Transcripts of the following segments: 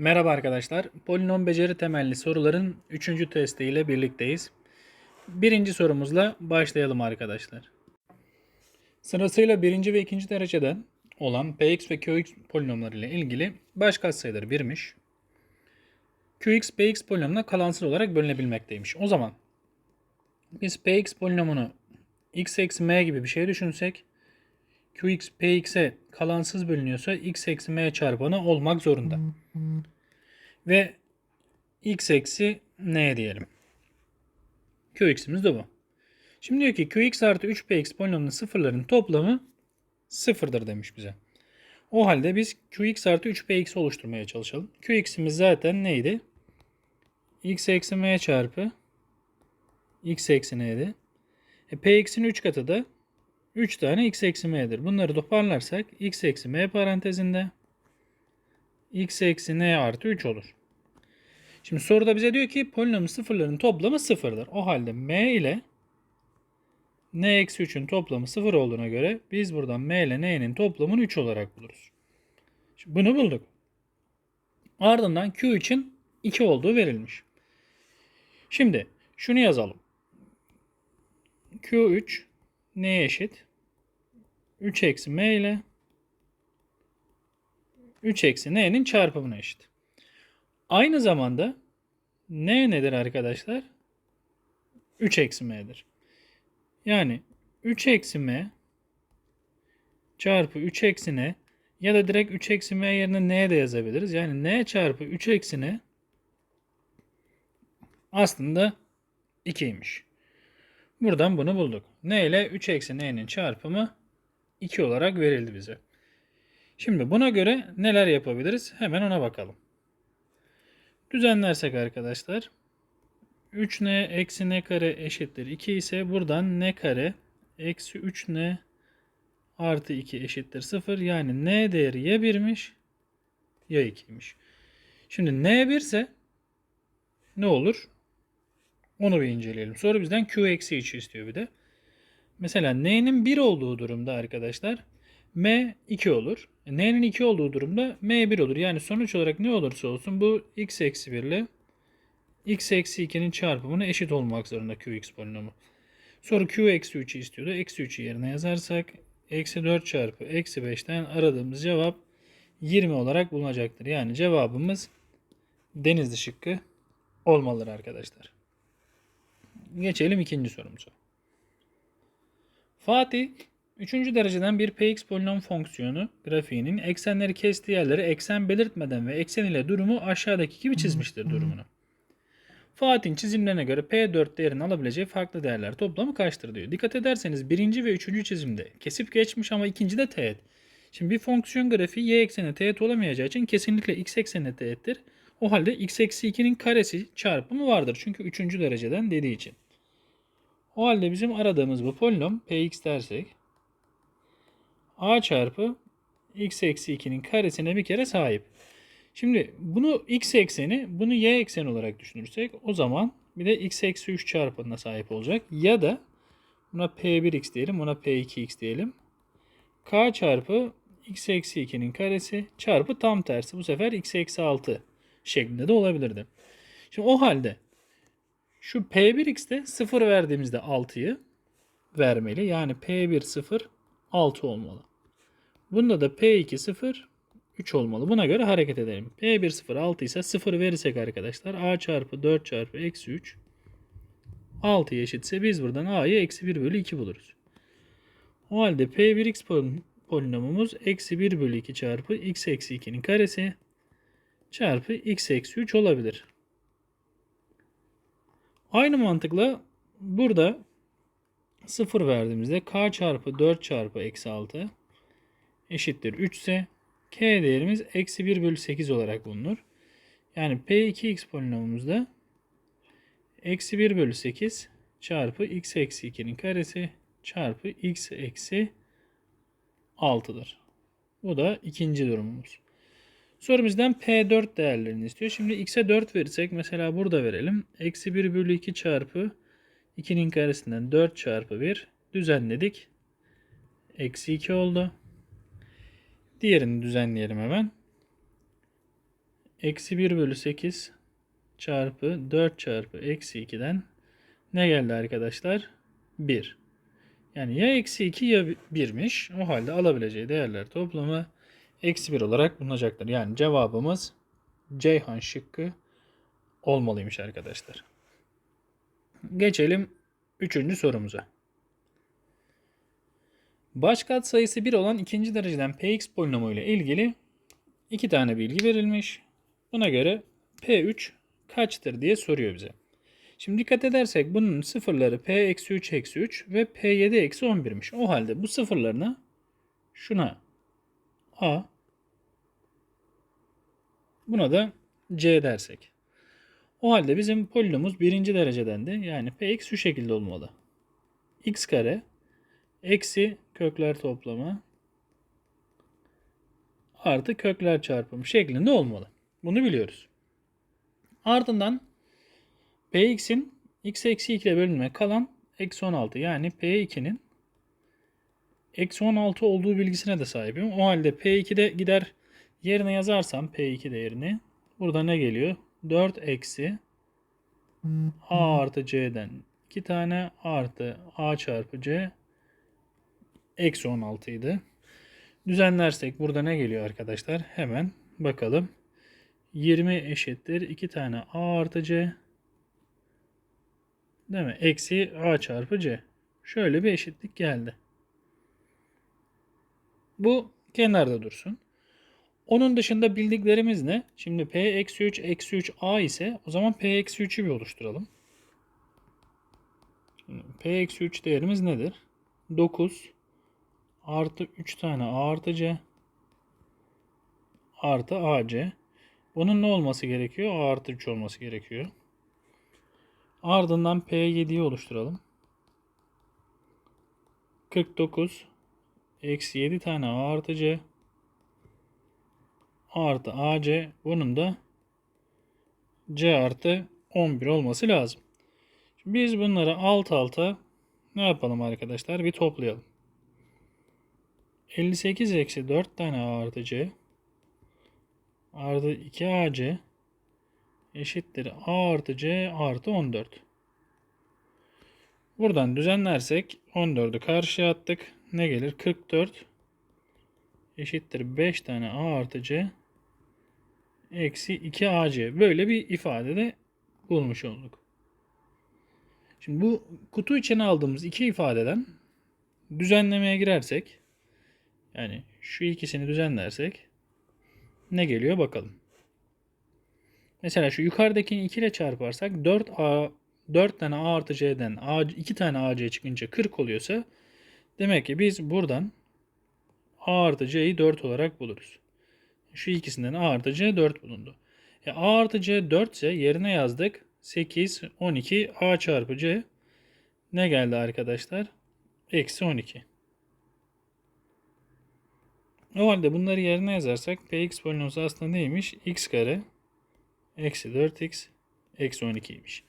Merhaba arkadaşlar. Polinom beceri temelli soruların 3. testi ile birlikteyiz. Birinci sorumuzla başlayalım arkadaşlar. Sırasıyla birinci ve ikinci dereceden olan px ve qx polinomları ile ilgili baş katsayıları 1'miş. qx px polinomuna kalansız olarak bölünebilmekteymiş. O zaman biz px polinomunu x eksi m gibi bir şey düşünsek qx px'e kalansız bölünüyorsa x eksi m çarpanı olmak zorunda. Ve x eksi n diyelim. qx'imiz de bu. Şimdi diyor ki qx artı 3px polinomunun sıfırların toplamı sıfırdır demiş bize. O halde biz qx artı 3px oluşturmaya çalışalım. qx'imiz zaten neydi? x eksi m çarpı x eksi n'di. E, px'in 3 katı da 3 tane x eksi m'dir. Bunları toparlarsak x eksi m parantezinde x eksi n artı 3 olur. Şimdi soruda bize diyor ki polinomun sıfırların toplamı sıfırdır. O halde m ile n eksi 3'ün toplamı sıfır olduğuna göre biz buradan m ile n'nin toplamını 3 olarak buluruz. Şimdi bunu bulduk. Ardından q için 2 olduğu verilmiş. Şimdi şunu yazalım. q3 neye eşit? 3 eksi m ile 3 eksi n'nin çarpımına eşit. Aynı zamanda n nedir arkadaşlar? 3 eksi m'dir. Yani 3 eksi m çarpı 3 eksi n ya da direkt 3 eksi m yerine n de yazabiliriz. Yani n çarpı 3 eksi n aslında 2'ymiş. Buradan bunu bulduk. n ile 3 eksi n'nin çarpımı 2 olarak verildi bize. Şimdi buna göre neler yapabiliriz? Hemen ona bakalım. Düzenlersek arkadaşlar 3n eksi n kare eşittir 2 ise buradan n kare eksi 3n artı 2 eşittir 0. Yani n değeri ya 1'miş ya 2'ymiş. Şimdi n 1 ise ne olur? Onu bir inceleyelim. Soru bizden q eksi 3 istiyor bir de. Mesela n'nin 1 olduğu durumda arkadaşlar m 2 olur. N'nin 2 olduğu durumda m 1 olur. Yani sonuç olarak ne olursa olsun bu x eksi 1 ile x eksi 2'nin çarpımına eşit olmak zorunda qx polinomu. Soru q eksi 3'ü istiyordu. Eksi 3'ü yerine yazarsak eksi 4 çarpı eksi 5'ten aradığımız cevap 20 olarak bulunacaktır. Yani cevabımız denizli şıkkı olmalıdır arkadaşlar. Geçelim ikinci sorumuza. Fatih 3. dereceden bir px polinom fonksiyonu grafiğinin eksenleri kestiği yerleri eksen belirtmeden ve eksen ile durumu aşağıdaki gibi çizmiştir durumunu. Fatih'in çizimlerine göre P4 değerini alabileceği farklı değerler toplamı kaçtır diyor. Dikkat ederseniz birinci ve üçüncü çizimde kesip geçmiş ama ikinci de teğet. Şimdi bir fonksiyon grafiği y eksenine teğet olamayacağı için kesinlikle x eksenine teğettir. O halde x eksi 2'nin karesi çarpımı vardır. Çünkü üçüncü dereceden dediği için. O halde bizim aradığımız bu polinom px dersek a çarpı x eksi 2'nin karesine bir kere sahip. Şimdi bunu x ekseni, bunu y ekseni olarak düşünürsek o zaman bir de x eksi 3 çarpımına sahip olacak. Ya da buna p1x diyelim, buna p2x diyelim. k çarpı x eksi 2'nin karesi çarpı tam tersi. Bu sefer x eksi 6 şeklinde de olabilirdi. Şimdi o halde şu p1x'te 0 verdiğimizde 6'yı vermeli. Yani p1 0 6 olmalı. Bunda da P2 0 3 olmalı. Buna göre hareket edelim. P1 0 6 ise 0 verirsek arkadaşlar A çarpı 4 çarpı eksi 3 6 eşitse biz buradan A'yı eksi 1 bölü 2 buluruz. O halde P1x polinomumuz eksi 1 bölü 2 çarpı x eksi 2'nin karesi çarpı x eksi 3 olabilir. Aynı mantıkla burada 0 verdiğimizde k çarpı 4 çarpı eksi 6 eşittir 3 ise k değerimiz eksi 1 bölü 8 olarak bulunur. Yani p2x polinomumuzda eksi 1 bölü 8 çarpı x eksi 2'nin karesi çarpı x eksi 6'dır. Bu da ikinci durumumuz. Sorumuzdan P4 değerlerini istiyor. Şimdi x'e 4 verirsek mesela burada verelim. Eksi 1 bölü 2 çarpı 2'nin karesinden 4 çarpı 1 düzenledik. Eksi 2 oldu. Diğerini düzenleyelim hemen. eksi 1 bölü 8 çarpı 4 çarpı eksi 2'den ne geldi arkadaşlar? 1. Yani ya eksi 2 ya 1'miş. O halde alabileceği değerler toplamı eksi 1 olarak bulunacaktır. Yani cevabımız Ceyhan şıkkı olmalıymış arkadaşlar. Geçelim 3. sorumuza. Baş katsayısı 1 olan ikinci dereceden px polinomu ile ilgili iki tane bilgi verilmiş. Buna göre p3 kaçtır diye soruyor bize. Şimdi dikkat edersek bunun sıfırları p eksi 3 eksi 3 ve p7 eksi 11'miş. O halde bu sıfırlarına şuna a buna da c dersek. O halde bizim polinomumuz birinci derecedendi. Yani px şu şekilde olmalı. x kare eksi kökler toplamı artı kökler çarpımı şeklinde olmalı. Bunu biliyoruz. Ardından px'in x eksi 2 ile bölünme kalan eksi 16 yani p2'nin eksi 16 olduğu bilgisine de sahibim. O halde p2'de gider yerine yazarsam p2 değerini burada ne geliyor? 4 eksi a artı c'den 2 tane artı a çarpı c eksi 16 idi. Düzenlersek burada ne geliyor arkadaşlar? Hemen bakalım. 20 eşittir 2 tane a artı c değil mi? Eksi a çarpı c. Şöyle bir eşitlik geldi. Bu kenarda dursun. Onun dışında bildiklerimiz ne? Şimdi p eksi 3 eksi 3 a ise o zaman p eksi 3'ü bir oluşturalım. P eksi 3 değerimiz nedir? 9 artı 3 tane a artı c artı ac. Bunun ne olması gerekiyor? A artı 3 olması gerekiyor. Ardından P7'yi oluşturalım. 49 eksi 7 tane A artı C artı AC bunun da C artı 11 olması lazım. Şimdi biz bunları alt alta ne yapalım arkadaşlar? Bir toplayalım. 58 eksi 4 tane A artı C artı 2AC eşittir A artı C artı 14. Buradan düzenlersek 14'ü karşıya attık. Ne gelir? 44 eşittir 5 tane A artı C eksi 2 AC. Böyle bir ifade de bulmuş olduk. Şimdi bu kutu içine aldığımız iki ifadeden düzenlemeye girersek yani şu ikisini düzenlersek ne geliyor bakalım. Mesela şu yukarıdakini 2 ile çarparsak 4A 4 tane A artı C'den A, 2 tane AC çıkınca 40 oluyorsa demek ki biz buradan A artı C'yi 4 olarak buluruz. Şu ikisinden A artı C 4 bulundu. E, A artı C 4 ise yerine yazdık. 8, 12 A çarpı C ne geldi arkadaşlar? Eksi 12. O halde bunları yerine yazarsak px polinomu aslında neymiş? x kare eksi 4x eksi 12'ymiş.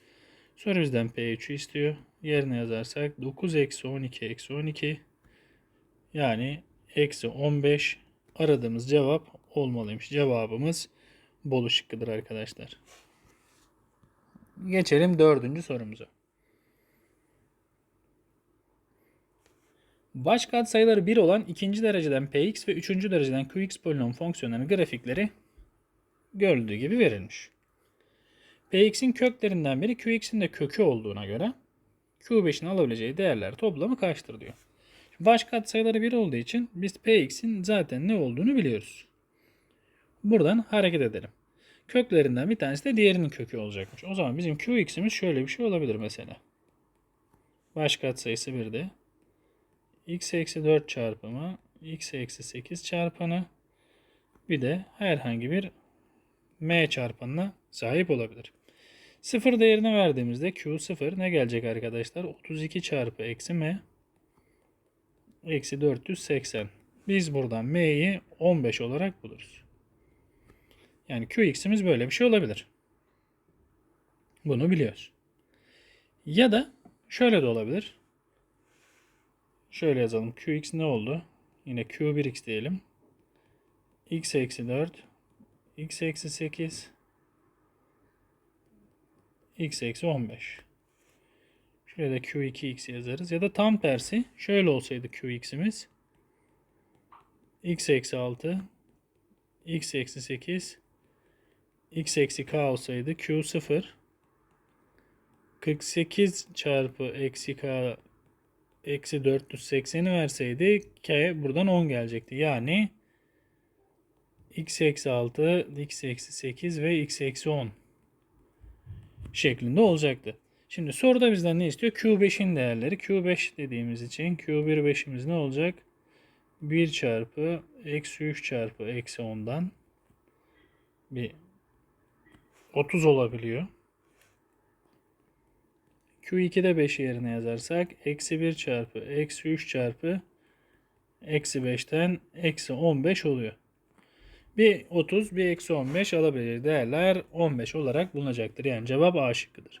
Soru bizden p3'ü istiyor. Yerine yazarsak 9 eksi 12 eksi 12 yani eksi 15 aradığımız cevap olmalıymış. Cevabımız Bolu şıkkıdır arkadaşlar. Geçelim dördüncü sorumuza. Baş katsayıları 1 olan ikinci dereceden px ve üçüncü dereceden qx polinom fonksiyonlarının grafikleri görüldüğü gibi verilmiş. Px'in köklerinden biri qx'in de kökü olduğuna göre q5'in alabileceği değerler toplamı kaçtır diyor. Baş katsayıları 1 olduğu için biz px'in zaten ne olduğunu biliyoruz. Buradan hareket edelim. Köklerinden bir tanesi de diğerinin kökü olacakmış. O zaman bizim qx'imiz şöyle bir şey olabilir mesela. Baş katsayısı 1'de x eksi 4 çarpımı x eksi 8 çarpanı bir de herhangi bir m çarpanına sahip olabilir. Sıfır değerini verdiğimizde q sıfır ne gelecek arkadaşlar? 32 çarpı eksi m eksi 480. Biz buradan m'yi 15 olarak buluruz. Yani qx'imiz böyle bir şey olabilir. Bunu biliyoruz. Ya da şöyle de olabilir. Şöyle yazalım. Qx ne oldu? Yine Q1x diyelim. x eksi 4, x eksi 8 x eksi 15. Şuraya da q2x yazarız. Ya da tam tersi şöyle olsaydı qx'imiz x eksi 6 x eksi 8 x eksi k olsaydı q 0 48 çarpı eksi k eksi 480'i verseydi k buradan 10 gelecekti. Yani x eksi 6, x eksi 8 ve x eksi 10 şeklinde olacaktı. Şimdi soruda bizden ne istiyor? Q5'in değerleri. Q5 dediğimiz için Q1 5'imiz ne olacak? 1 çarpı eksi 3 çarpı eksi 10'dan bir 30 olabiliyor. Q2'de 5 yerine yazarsak eksi 1 çarpı eksi 3 çarpı eksi 5'ten eksi 15 oluyor. Bir 30 bir eksi 15 alabilecek değerler 15 olarak bulunacaktır. Yani cevap A şıkkıdır.